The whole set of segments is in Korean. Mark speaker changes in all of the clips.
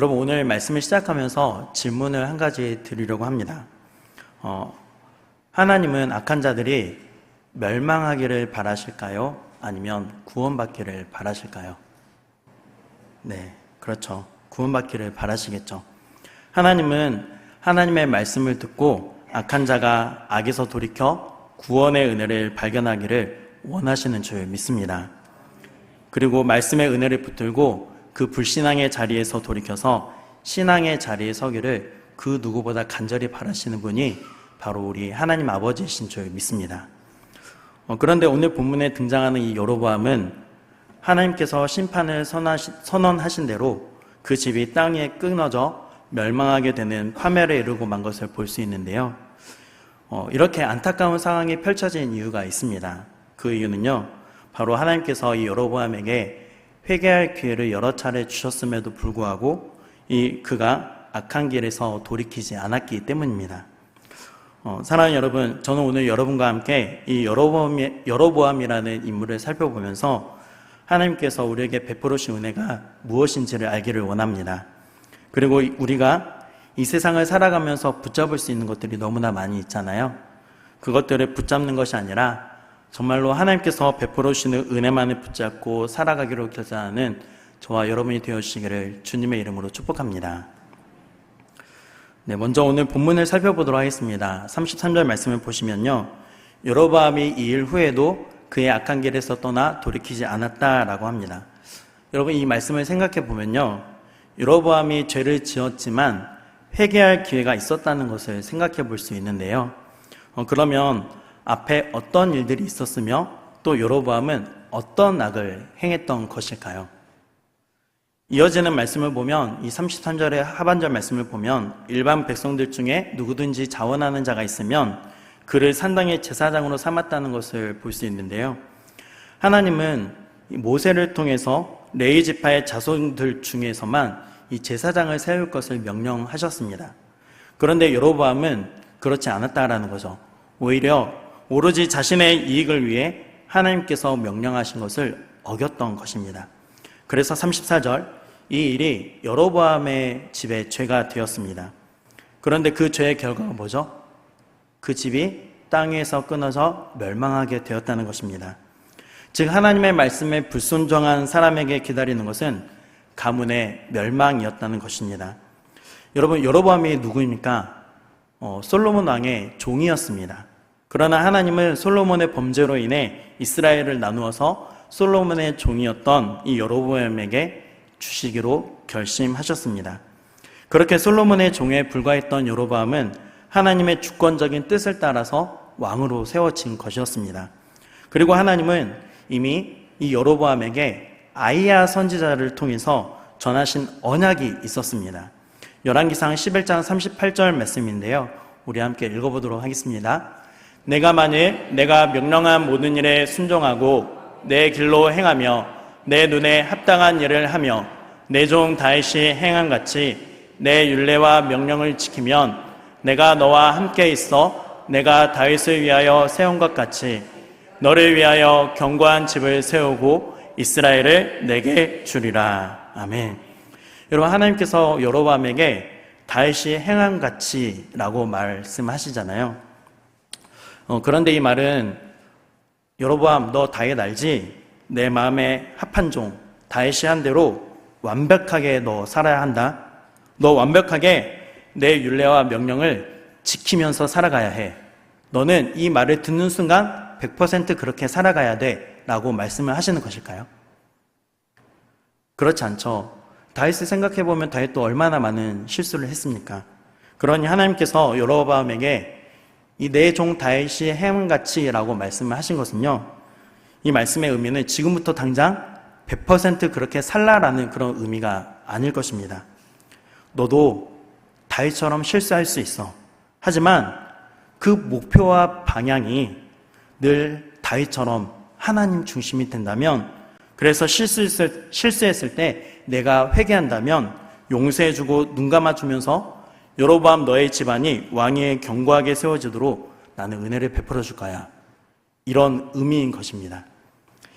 Speaker 1: 여러분 오늘 말씀을 시작하면서 질문을 한 가지 드리려고 합니다. 어, 하나님은 악한 자들이 멸망하기를 바라실까요? 아니면 구원받기를 바라실까요? 네, 그렇죠. 구원받기를 바라시겠죠. 하나님은 하나님의 말씀을 듣고 악한 자가 악에서 돌이켜 구원의 은혜를 발견하기를 원하시는 줄 믿습니다. 그리고 말씀의 은혜를 붙들고 그 불신앙의 자리에서 돌이켜서 신앙의 자리에 서기를 그 누구보다 간절히 바라시는 분이 바로 우리 하나님 아버지이신 줄 믿습니다. 어, 그런데 오늘 본문에 등장하는 이 여로보암은 하나님께서 심판을 선언하신 대로 그 집이 땅에 끊어져 멸망하게 되는 파멸에 이르고 만 것을 볼 수 있는데요. 어, 이렇게 안타까운 상황이 펼쳐진 이유가 있습니다. 그 이유는요, 바로 하나님께서 이 여로보암에게 회개할 기회를 여러 차례 주셨음에도 불구하고 이 그가 악한 길에서 돌이키지 않았기 때문입니다. 어, 사랑하는 여러분, 저는 오늘 여러분과 함께 이 여로보암, 여로보암이라는 인물을 살펴보면서 하나님께서 우리에게 베풀으신 은혜가 무엇인지를 알기를 원합니다. 그리고 우리가 이 세상을 살아가면서 붙잡을 수 있는 것들이 너무나 많이 있잖아요. 그것들을 붙잡는 것이 아니라 정말로 하나님께서 베풀어 주시는 은혜만을 붙잡고 살아가기로 결단하는 저와 여러분이 되어주시기를 주님의 이름으로 축복합니다. 네, 먼저 오늘 본문을 살펴보도록 하겠습니다. 33절 말씀을 보시면요. 여로보암이 이 일 후에도 그의 악한 길에서 떠나 돌이키지 않았다라고 합니다. 여러분 이 말씀을 생각해 보면요. 여로보암이 죄를 지었지만 회개할 기회가 있었다는 것을 생각해 볼 수 있는데요. 어, 그러면 앞에 어떤 일들이 있었으며 또 여로보암은 어떤 악을 행했던 것일까요? 이어지는 말씀을 보면 이 33절의 하반절 말씀을 보면 일반 백성들 중에 누구든지 자원하는 자가 있으면 그를 산당의 제사장으로 삼았다는 것을 볼 수 있는데요. 하나님은 모세를 통해서 레이 지파의 자손들 중에서만 이 제사장을 세울 것을 명령하셨습니다. 그런데 여로보암은 그렇지 않았다라는 거죠. 오히려 오로지 자신의 이익을 위해 하나님께서 명령하신 것을 어겼던 것입니다. 그래서 34절 이 일이 여로보암의 집에 죄가 되었습니다. 그런데 그 죄의 결과가 뭐죠? 그 집이 땅에서 끊어져 멸망하게 되었다는 것입니다. 즉 하나님의 말씀에 불순종한 사람에게 기다리는 것은 가문의 멸망이었다는 것입니다. 여러분 여로보암이 누구입니까? 어, 솔로몬 왕의 종이었습니다. 그러나 하나님은 솔로몬의 범죄로 인해 이스라엘을 나누어서 솔로몬의 종이었던 이 여로보암에게 주시기로 결심하셨습니다. 그렇게 솔로몬의 종에 불과했던 여로보암은 하나님의 주권적인 뜻을 따라서 왕으로 세워진 것이었습니다. 그리고 하나님은 이미 이 여로보암에게 아이야 선지자를 통해서 전하신 언약이 있었습니다. 열왕기상 11장 38절 말씀인데요. 우리 함께 읽어보도록 하겠습니다. 내가 만일 내가 명령한 모든 일에 순종하고 내 길로 행하며 내 눈에 합당한 일을 하며 내 종 다윗이 행한 같이 내 율례와 명령을 지키면 내가 너와 함께 있어 내가 다윗을 위하여 세운 것 같이 너를 위하여 견고한 집을 세우고 이스라엘을 내게 주리라. 아멘. 여러분 하나님께서 여로보암에게 다윗이 행한 같이라고 말씀하시잖아요. 어, 그런데 이 말은 여로보암 너 다윗 알지? 내 마음에 합한 종 다윗이 한 대로 완벽하게 너 살아야 한다. 너 완벽하게 내 율례와 명령을 지키면서 살아가야 해. 너는 이 말을 듣는 순간 100% 그렇게 살아가야 돼. 라고 말씀을 하시는 것일까요? 그렇지 않죠. 다윗을 생각해 보면 다윗도 얼마나 많은 실수를 했습니까? 그러니 하나님께서 여로보암에게 이 내 종 다윗이 행같이라고 말씀을 하신 것은요. 이 말씀의 의미는 지금부터 당장 100% 그렇게 살라라는 그런 의미가 아닐 것입니다. 너도 다윗처럼 실수할 수 있어. 하지만 그 목표와 방향이 늘 다윗처럼 하나님 중심이 된다면 그래서 실수했을, 실수했을 때 내가 회개한다면 용서해주고 눈 감아주면서 여로보암 너의 집안이 왕위에 견고하게 세워지도록 나는 은혜를 베풀어 줄 거야. 이런 의미인 것입니다.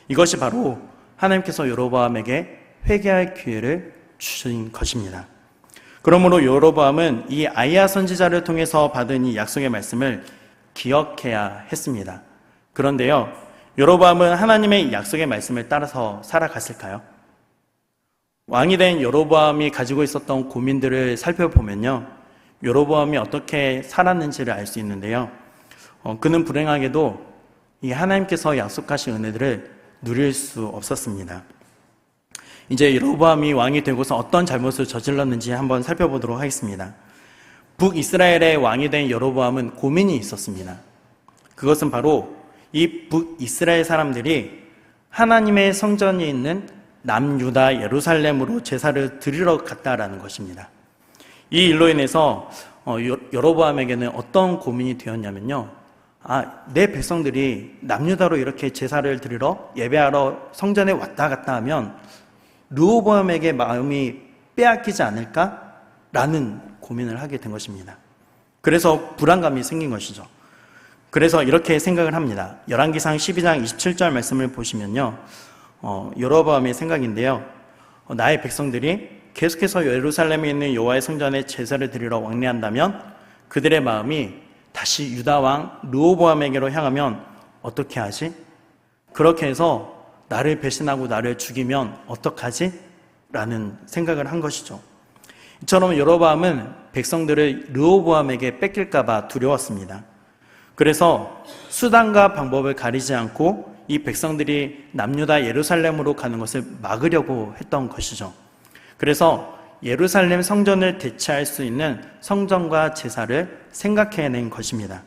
Speaker 1: 이것이 바로 하나님께서 여로보암에게 회개할 기회를 주신 것입니다. 그러므로 여로보암은 이 아이야 선지자를 통해서 받은 이 약속의 말씀을 기억해야 했습니다. 그런데요, 여로보암은 하나님의 약속의 말씀을 따라서 살아갔을까요? 왕이 된 여로보암이 가지고 있었던 고민들을 살펴보면요, 여로보암이 어떻게 살았는지를 알 수 있는데요. 어, 그는 불행하게도 이 하나님께서 약속하신 은혜들을 누릴 수 없었습니다. 이제 여로보암이 왕이 되고서 어떤 잘못을 저질렀는지 한번 살펴보도록 하겠습니다. 북이스라엘의 왕이 된 여로보암은 고민이 있었습니다. 그것은 바로 이 북이스라엘 사람들이 하나님의 성전이 있는 남유다 예루살렘으로 제사를 드리러 갔다라는 것입니다. 이 일로 인해서 어, 여로보암에게는 어떤 고민이 되었냐면요. 아, 내 백성들이 남유다로 이렇게 제사를 드리러 예배하러 성전에 왔다 갔다 하면 르호보암에게 마음이 빼앗기지 않을까 라는 고민을 하게 된 것입니다. 그래서 불안감이 생긴 것이죠. 그래서 이렇게 생각을 합니다. 열왕기상 12장 27절 말씀을 보시면요. 어, 여로보암의 생각인데요. 어, 나의 백성들이 계속해서 예루살렘에 있는 여호와의 성전에 제사를 드리러 왕래한다면 그들의 마음이 다시 유다 왕 르호보암에게로 향하면 어떻게 하지? 그렇게 해서 나를 배신하고 나를 죽이면 어떡하지? 라는 생각을 한 것이죠. 이처럼 여로보암은 백성들을 르호보암에게 뺏길까 봐 두려웠습니다. 그래서 수단과 방법을 가리지 않고 이 백성들이 남유다 예루살렘으로 가는 것을 막으려고 했던 것이죠. 그래서 예루살렘 성전을 대체할 수 있는 성전과 제사를 생각해낸 것입니다.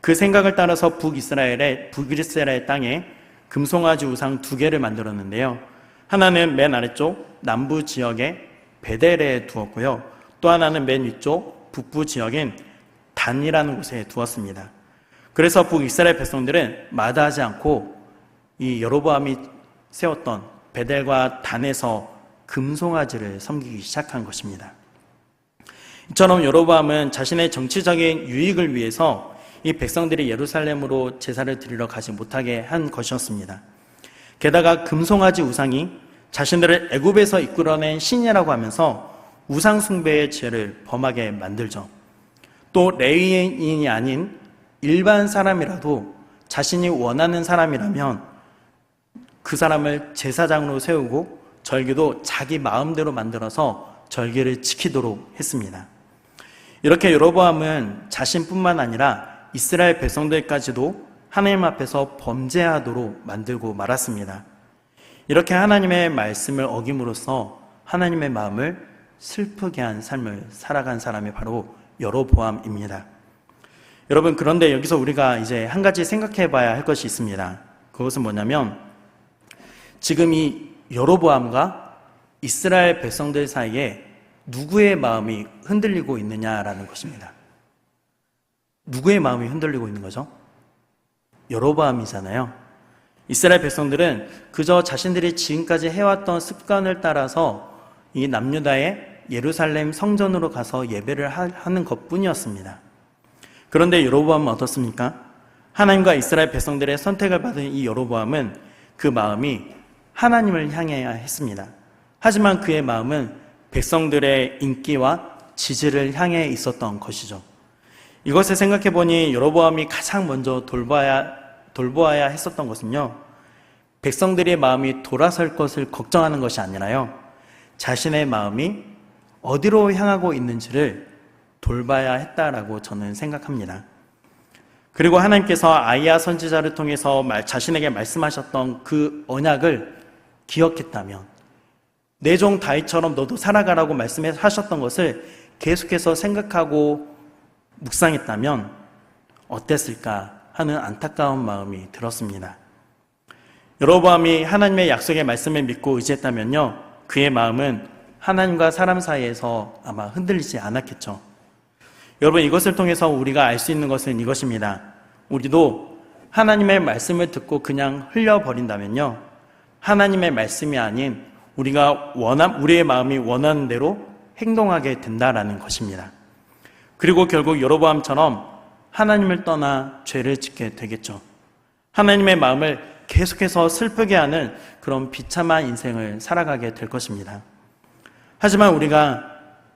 Speaker 1: 그 생각을 따라서 북이스라엘의 북이스라엘 땅에 금송아지 우상 두 개를 만들었는데요. 하나는 맨 아래쪽 남부 지역에 베델에 두었고요. 또 하나는 맨 위쪽 북부 지역인 단이라는 곳에 두었습니다. 그래서 북이스라엘 백성들은 마다하지 않고 이 여로보암이 세웠던 베델과 단에서 금송아지를 섬기기 시작한 것입니다. 이처럼 여로보암은 자신의 정치적인 유익을 위해서 이 백성들이 예루살렘으로 제사를 드리러 가지 못하게 한 것이었습니다. 게다가 금송아지 우상이 자신들을 애굽에서 이끌어낸 신이라고 하면서 우상 숭배의 죄를 범하게 만들죠. 또 레위인이 아닌 일반 사람이라도 자신이 원하는 사람이라면 그 사람을 제사장으로 세우고 절기도 자기 마음대로 만들어서 절기를 지키도록 했습니다. 이렇게 여로보암은 자신뿐만 아니라 이스라엘 백성들까지도 하나님 앞에서 범죄하도록 만들고 말았습니다. 이렇게 하나님의 말씀을 어김으로써 하나님의 마음을 슬프게 한 삶을 살아간 사람이 바로 여로보암입니다. 여러분 그런데 여기서 우리가 이제 한 가지 생각해 봐야 할 것이 있습니다. 그것은 뭐냐면 지금 이 여로보암과 이스라엘 백성들 사이에 누구의 마음이 흔들리고 있느냐라는 것입니다. 누구의 마음이 흔들리고 있는 거죠? 여로보암이잖아요. 이스라엘 백성들은 그저 자신들이 지금까지 해왔던 습관을 따라서 이 남유다의 예루살렘 성전으로 가서 예배를 하는 것 뿐이었습니다. 그런데 여로보암은 어떻습니까? 하나님과 이스라엘 백성들의 선택을 받은 이 여로보암은 그 마음이 하나님을 향해야 했습니다. 하지만 그의 마음은 백성들의 인기와 지지를 향해 있었던 것이죠. 이것을 생각해 보니 여로보암이 가장 먼저 돌봐야 돌보아야 했었던 것은요. 백성들의 마음이 돌아설 것을 걱정하는 것이 아니라요. 자신의 마음이 어디로 향하고 있는지를 돌봐야 했다라고 저는 생각합니다. 그리고 하나님께서 아이야 선지자를 통해서 자신에게 말씀하셨던 그 언약을 기억했다면 내종 다윗처럼 너도 살아가라고 말씀하셨던 것을 계속해서 생각하고 묵상했다면 어땠을까 하는 안타까운 마음이 들었습니다. 여로보암이 하나님의 약속의 말씀을 믿고 의지했다면요. 그의 마음은 하나님과 사람 사이에서 아마 흔들리지 않았겠죠. 여러분 이것을 통해서 우리가 알 수 있는 것은 이것입니다. 우리도 하나님의 말씀을 듣고 그냥 흘려버린다면요. 하나님의 말씀이 아닌 우리가 원함, 우리의 마음이 원하는 대로 행동하게 된다라는 것입니다. 그리고 결국 여로보암처럼 하나님을 떠나 죄를 짓게 되겠죠. 하나님의 마음을 계속해서 슬프게 하는 그런 비참한 인생을 살아가게 될 것입니다. 하지만 우리가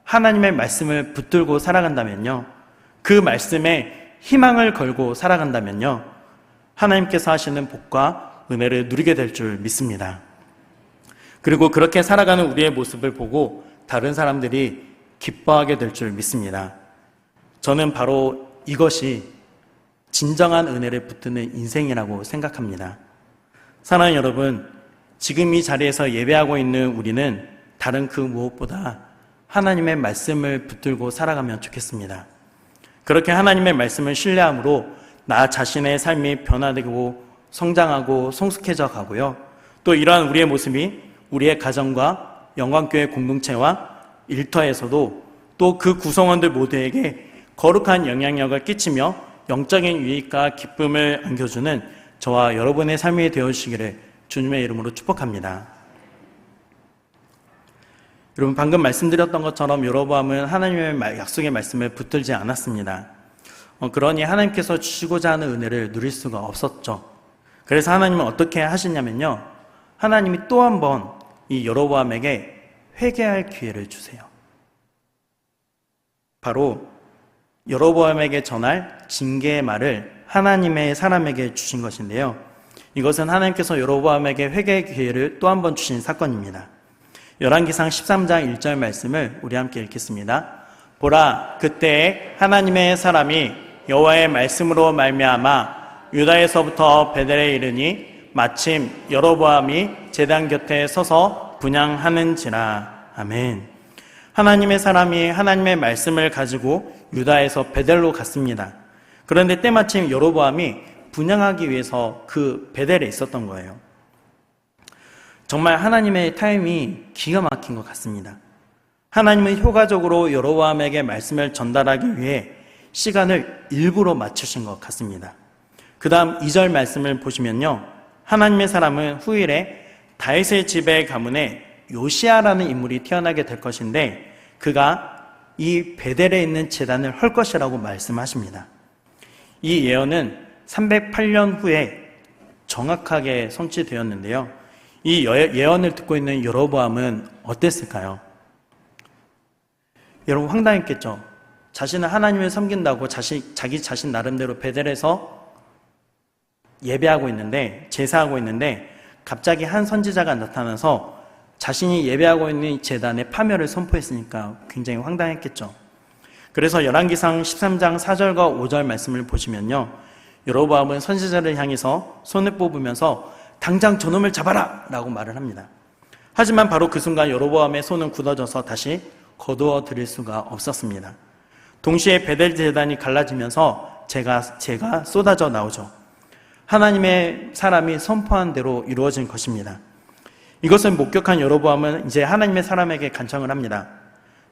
Speaker 1: 하나님의 말씀을 붙들고 살아간다면요. 그 말씀에 희망을 걸고 살아간다면요. 하나님께서 하시는 복과 은혜를 누리게 될 줄 믿습니다. 그리고 그렇게 살아가는 우리의 모습을 보고 다른 사람들이 기뻐하게 될 줄 믿습니다. 저는 바로 이것이 진정한 은혜를 붙드는 인생이라고 생각합니다. 사랑하는 여러분, 지금 이 자리에서 예배하고 있는 우리는 다른 그 무엇보다 하나님의 말씀을 붙들고 살아가면 좋겠습니다. 그렇게 하나님의 말씀을 신뢰함으로 나 자신의 삶이 변화되고 성장하고 성숙해져 가고요. 또 이러한 우리의 모습이 우리의 가정과 영광교회 공동체와 일터에서도 또 그 구성원들 모두에게 거룩한 영향력을 끼치며 영적인 유익과 기쁨을 안겨주는 저와 여러분의 삶이 되어주시기를 주님의 이름으로 축복합니다. 여러분 방금 말씀드렸던 것처럼 여로보암은 하나님의 약속의 말씀을 붙들지 않았습니다. 어, 그러니 하나님께서 주시고자 하는 은혜를 누릴 수가 없었죠. 그래서 하나님은 어떻게 하시냐면요. 하나님이 또 한 번 이 여로보암에게 회개할 기회를 주세요. 바로 여로보암에게 전할 징계의 말을 하나님의 사람에게 주신 것인데요. 이것은 하나님께서 여로보암에게 회개의 기회를 또 한 번 주신 사건입니다. 열왕기상 13장 1절 말씀을 우리 함께 읽겠습니다. 보라 그때 하나님의 사람이 여호와의 말씀으로 말미암아 유다에서부터 베델에 이르니 마침 여로보암이 제단 곁에 서서 분양하는지라 아멘. 하나님의 사람이 하나님의 말씀을 가지고 유다에서 베델로 갔습니다. 그런데 때마침 여로보암이 분양하기 위해서 그 베델에 있었던 거예요. 정말 하나님의 타임이 기가 막힌 것 같습니다. 하나님은 효과적으로 여로보암에게 말씀을 전달하기 위해 시간을 일부러 맞추신 것 같습니다. 그 다음 2절 말씀을 보시면요. 하나님의 사람은 후일에 다윗의 집의 가문에 요시아라는 인물이 태어나게 될 것인데 그가 이 베델에 있는 재단을 헐 것이라고 말씀하십니다. 이 예언은 308년 후에 정확하게 성취되었는데요. 이 예언을 듣고 있는 여로보암은 어땠을까요? 여러분 황당했겠죠. 자신은 하나님을 섬긴다고 자신, 자기 자신 나름대로 베델에서 예배하고 있는데 제사하고 있는데 갑자기 한 선지자가 나타나서 자신이 예배하고 있는 재단에 파멸을 선포했으니까 굉장히 황당했겠죠. 그래서 열왕기상 13장 4절과 5절 말씀을 보시면요. 여로보암은 선지자를 향해서 손을 뽑으면서 당장 저놈을 잡아라! 라고 말을 합니다. 하지만 바로 그 순간 여로보암의 손은 굳어져서 다시 거두어 드릴 수가 없었습니다. 동시에 베델 재단이 갈라지면서 제가, 제가 쏟아져 나오죠. 하나님의 사람이 선포한 대로 이루어진 것입니다. 이것을 목격한 여로보암은 이제 하나님의 사람에게 간청을 합니다.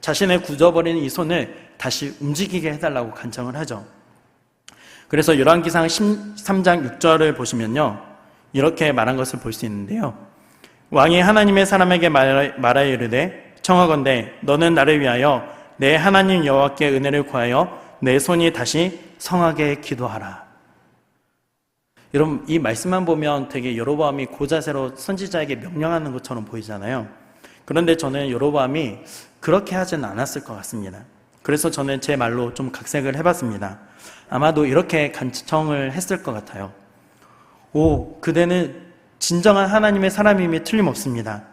Speaker 1: 자신의 굳어버린 이 손을 다시 움직이게 해달라고 간청을 하죠. 그래서 열왕기상 13장 6절을 보시면요. 이렇게 말한 것을 볼 수 있는데요. 왕이 하나님의 사람에게 말하여 이르되 청하건대 너는 나를 위하여 내 하나님 여호와께 은혜를 구하여 내 손이 다시 성하게 기도하라. 여러분 이 말씀만 보면 되게 여로보암이 고자세로 선지자에게 명령하는 것처럼 보이잖아요. 그런데 저는 여로보암이 그렇게 하지는 않았을 것 같습니다. 그래서 저는 제 말로 좀 각색을 해봤습니다. 아마도 이렇게 간청을 했을 것 같아요. 오, 그대는 진정한 하나님의 사람임에 틀림없습니다.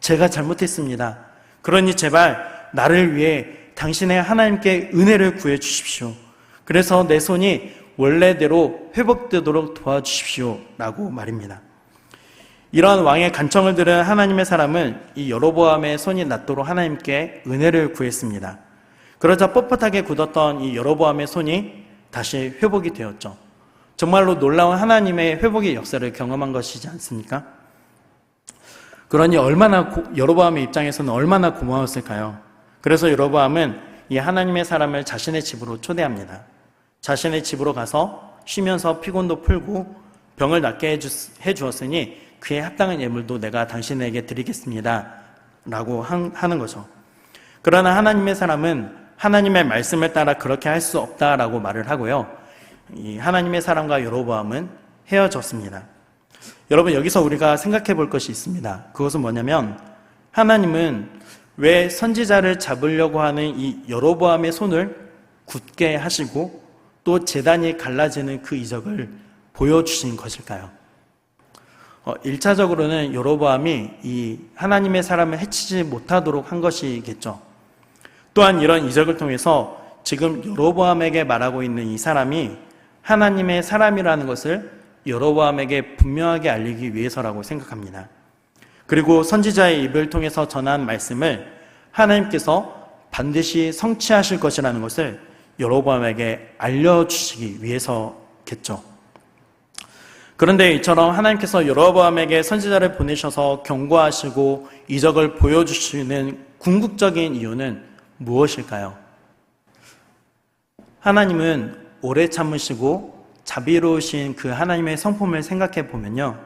Speaker 1: 제가 잘못했습니다. 그러니 제발 나를 위해 당신의 하나님께 은혜를 구해 주십시오. 그래서 내 손이 원래대로 회복되도록 도와주십시오. 라고 말입니다. 이러한 왕의 간청을 들은 하나님의 사람은 이 여로보암의 손이 낫도록 하나님께 은혜를 구했습니다. 그러자 뻣뻣하게 굳었던 이 여로보암의 손이 다시 회복이 되었죠. 정말로 놀라운 하나님의 회복의 역사를 경험한 것이지 않습니까? 그러니 얼마나 여로보암의 입장에서는 얼마나 고마웠을까요? 그래서 여로보암은 이 하나님의 사람을 자신의 집으로 초대합니다. 자신의 집으로 가서 쉬면서 피곤도 풀고 병을 낫게 해 주었으니 그에 합당한 예물도 내가 당신에게 드리겠습니다. 라고 하는 거죠. 그러나 하나님의 사람은 하나님의 말씀을 따라 그렇게 할 수 없다라고 말을 하고요. 이 하나님의 사람과 여로보암은 헤어졌습니다. 여러분 여기서 우리가 생각해 볼 것이 있습니다. 그것은 뭐냐면 하나님은 왜 선지자를 잡으려고 하는 이 여로보암의 손을 굳게 하시고 또 재단이 갈라지는 그 이적을 보여주신 것일까요? 어, 1차적으로는 여로보암이 이 하나님의 사람을 해치지 못하도록 한 것이겠죠. 또한 이런 이적을 통해서 지금 여로보암에게 말하고 있는 이 사람이 하나님의 사람이라는 것을 여로보암에게 분명하게 알리기 위해서라고 생각합니다. 그리고 선지자의 입을 통해서 전한 말씀을 하나님께서 반드시 성취하실 것이라는 것을 여로보암에게 알려주시기 위해서겠죠. 그런데 이처럼 하나님께서 여로보암에게 선지자를 보내셔서 경고하시고 이적을 보여주시는 궁극적인 이유는 무엇일까요? 하나님은 오래 참으시고 자비로우신 그 하나님의 성품을 생각해 보면요.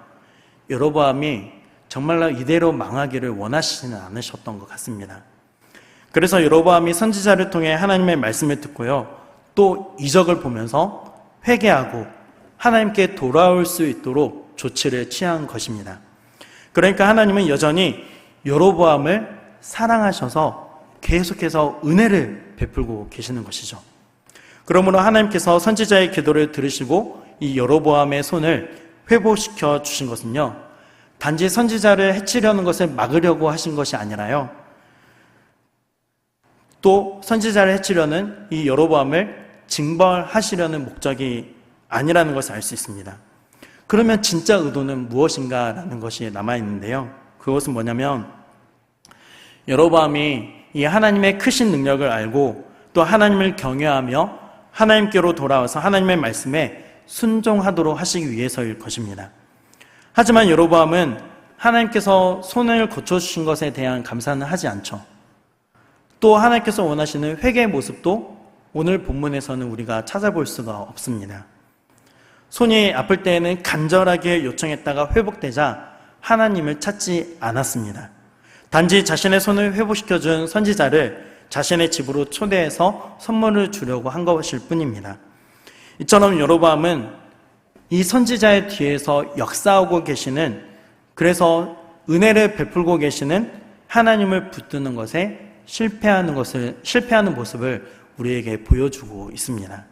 Speaker 1: 여로보암이 정말로 이대로 망하기를 원하시지는 않으셨던 것 같습니다. 그래서 여로보암이 선지자를 통해 하나님의 말씀을 듣고요. 또 이적을 보면서 회개하고 하나님께 돌아올 수 있도록 조치를 취한 것입니다. 그러니까 하나님은 여전히 여로보암을 사랑하셔서 계속해서 은혜를 베풀고 계시는 것이죠. 그러므로 하나님께서 선지자의 기도를 들으시고 이 여로보암의 손을 회복시켜 주신 것은요. 단지 선지자를 해치려는 것을 막으려고 하신 것이 아니라요. 또 선지자를 해치려는 이 여로보암을 징벌하시려는 목적이 아니라는 것을 알 수 있습니다. 그러면 진짜 의도는 무엇인가라는 것이 남아 있는데요. 그것은 뭐냐면 여로보암이 이 하나님의 크신 능력을 알고 또 하나님을 경외하며 하나님께로 돌아와서 하나님의 말씀에 순종하도록 하시기 위해서일 것입니다. 하지만 여로보암은 하나님께서 손을 거쳐 주신 것에 대한 감사는 하지 않죠. 또 하나님께서 원하시는 회개의 모습도 오늘 본문에서는 우리가 찾아볼 수가 없습니다. 손이 아플 때에는 간절하게 요청했다가 회복되자 하나님을 찾지 않았습니다. 단지 자신의 손을 회복시켜준 선지자를 자신의 집으로 초대해서 선물을 주려고 한 것일 뿐입니다. 이처럼 여로보암은 이 선지자의 뒤에서 역사하고 계시는 그래서 은혜를 베풀고 계시는 하나님을 붙드는 것에 실패하는 것을 실패하는 모습을 우리에게 보여주고 있습니다.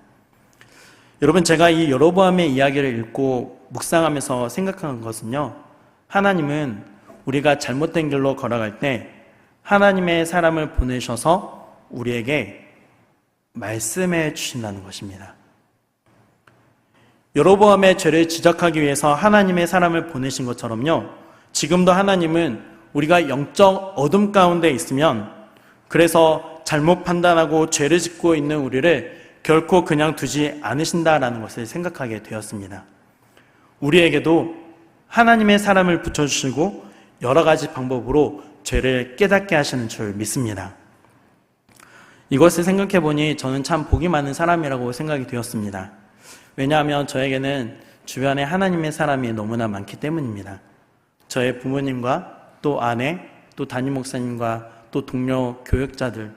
Speaker 1: 여러분 제가 이 여로보암의 이야기를 읽고 묵상하면서 생각한 것은요. 하나님은 우리가 잘못된 길로 걸어갈 때 하나님의 사람을 보내셔서 우리에게 말씀해 주신다는 것입니다. 여로보암의 죄를 지적하기 위해서 하나님의 사람을 보내신 것처럼요. 지금도 하나님은 우리가 영적 어둠 가운데 있으면 그래서 잘못 판단하고 죄를 짓고 있는 우리를 결코 그냥 두지 않으신다라는 것을 생각하게 되었습니다. 우리에게도 하나님의 사람을 붙여주시고 여러 가지 방법으로 죄를 깨닫게 하시는 줄 믿습니다. 이것을 생각해 보니 저는 참 복이 많은 사람이라고 생각이 되었습니다. 왜냐하면 저에게는 주변에 하나님의 사람이 너무나 많기 때문입니다. 저의 부모님과 또 아내, 또 담임 목사님과 또 동료 교육자들,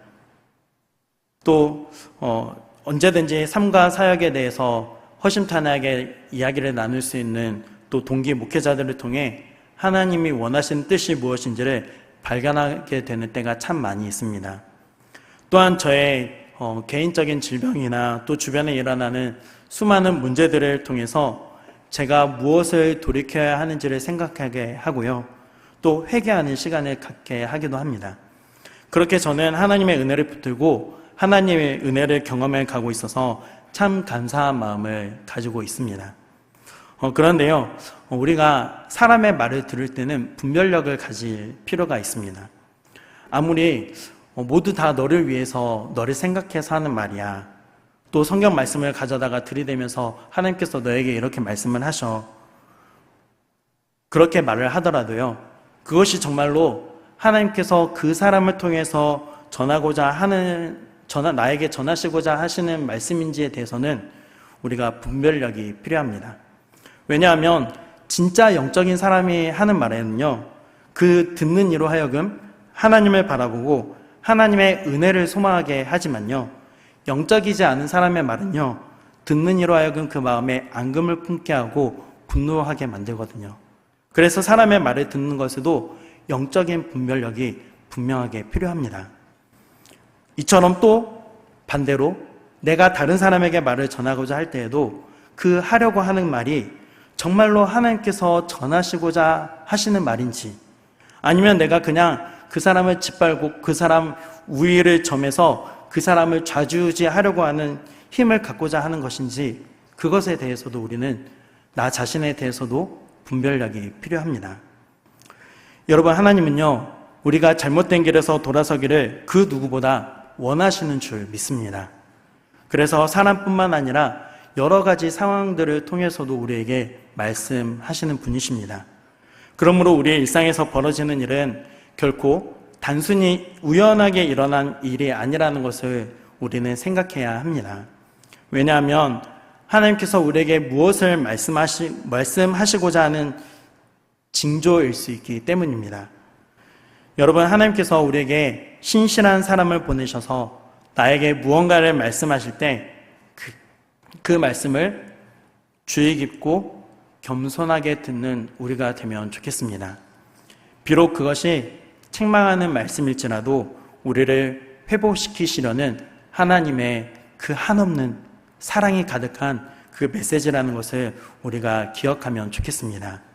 Speaker 1: 또 어, 언제든지 삶과 사역에 대해서 허심탄회하게 이야기를 나눌 수 있는 또 동기 목회자들을 통해 하나님이 원하시는 뜻이 무엇인지를 발견하게 되는 때가 참 많이 있습니다. 또한 저의 어, 개인적인 질병이나 또 주변에 일어나는 수많은 문제들을 통해서 제가 무엇을 돌이켜야 하는지를 생각하게 하고요. 또 회개하는 시간을 갖게 하기도 합니다. 그렇게 저는 하나님의 은혜를 붙들고 하나님의 은혜를 경험해 가고 있어서 참 감사한 마음을 가지고 있습니다. 어, 그런데요, 어, 우리가 사람의 말을 들을 때는 분별력을 가질 필요가 있습니다. 아무리 어, 모두 다 너를 위해서 너를 생각해서 하는 말이야. 또 성경 말씀을 가져다가 들이대면서 하나님께서 너에게 이렇게 말씀을 하셔. 그렇게 말을 하더라도요, 그것이 정말로 하나님께서 그 사람을 통해서 전하고자 하는 전하, 나에게 전하시고자 하시는 말씀인지에 대해서는 우리가 분별력이 필요합니다. 왜냐하면 진짜 영적인 사람이 하는 말에는요, 그 듣는 이로 하여금 하나님을 바라보고 하나님의 은혜를 소망하게 하지만요, 영적이지 않은 사람의 말은요, 듣는 이로 하여금 그 마음에 앙금을 품게 하고 분노하게 만들거든요. 그래서 사람의 말을 듣는 것에도 영적인 분별력이 분명하게 필요합니다. 이처럼 또 반대로 내가 다른 사람에게 말을 전하고자 할 때에도 그 하려고 하는 말이 정말로 하나님께서 전하시고자 하시는 말인지 아니면 내가 그냥 그 사람을 짓밟고 그 사람 우위를 점해서 그 사람을 좌지우지하려고 하는 힘을 갖고자 하는 것인지 그것에 대해서도 우리는 나 자신에 대해서도 분별력이 필요합니다. 여러분 하나님은요 우리가 잘못된 길에서 돌아서기를 그 누구보다 원하시는 줄 믿습니다. 그래서 사람뿐만 아니라 여러 가지 상황들을 통해서도 우리에게 말씀하시는 분이십니다. 그러므로 우리의 일상에서 벌어지는 일은 결코 단순히 우연하게 일어난 일이 아니라는 것을 우리는 생각해야 합니다. 왜냐하면 하나님께서 우리에게 무엇을 말씀하시, 말씀하시고자 하는 징조일 수 있기 때문입니다. 여러분, 하나님께서 우리에게 신실한 사람을 보내셔서 나에게 무언가를 말씀하실 때 그, 그 말씀을 주의 깊고 겸손하게 듣는 우리가 되면 좋겠습니다. 비록 그것이 책망하는 말씀일지라도 우리를 회복시키시려는 하나님의 그 한없는 사랑이 가득한 그 메시지라는 것을 우리가 기억하면 좋겠습니다.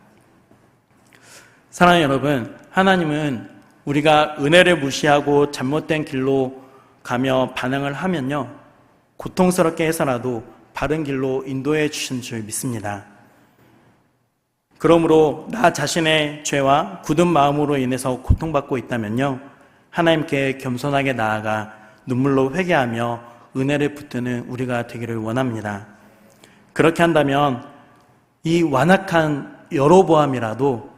Speaker 1: 사랑하는 여러분, 하나님은 우리가 은혜를 무시하고 잘못된 길로 가며 반응을 하면요, 고통스럽게 해서라도 바른 길로 인도해 주신 줄 믿습니다. 그러므로 나 자신의 죄와 굳은 마음으로 인해서 고통받고 있다면요, 하나님께 겸손하게 나아가 눈물로 회개하며 은혜를 붙드는 우리가 되기를 원합니다. 그렇게 한다면 이 완악한 여로보암이라도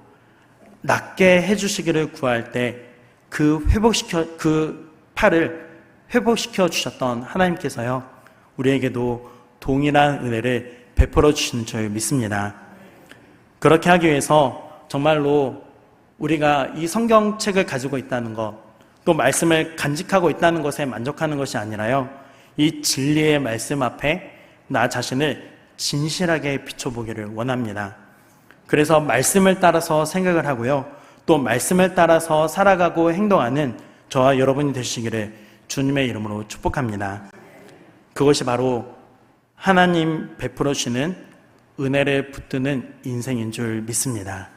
Speaker 1: 낫게 해주시기를 구할 때 그 회복시켜 그 팔을 회복시켜 주셨던 하나님께서요 우리에게도 동일한 은혜를 베풀어 주시는 줄 믿습니다. 그렇게 하기 위해서 정말로 우리가 이 성경책을 가지고 있다는 것, 또 말씀을 간직하고 있다는 것에 만족하는 것이 아니라요 이 진리의 말씀 앞에 나 자신을 진실하게 비춰보기를 원합니다. 그래서 말씀을 따라서 생각을 하고요. 또 말씀을 따라서 살아가고 행동하는 저와 여러분이 되시기를 주님의 이름으로 축복합니다. 그것이 바로 하나님 베풀어 주시는 은혜를 붙드는 인생인 줄 믿습니다.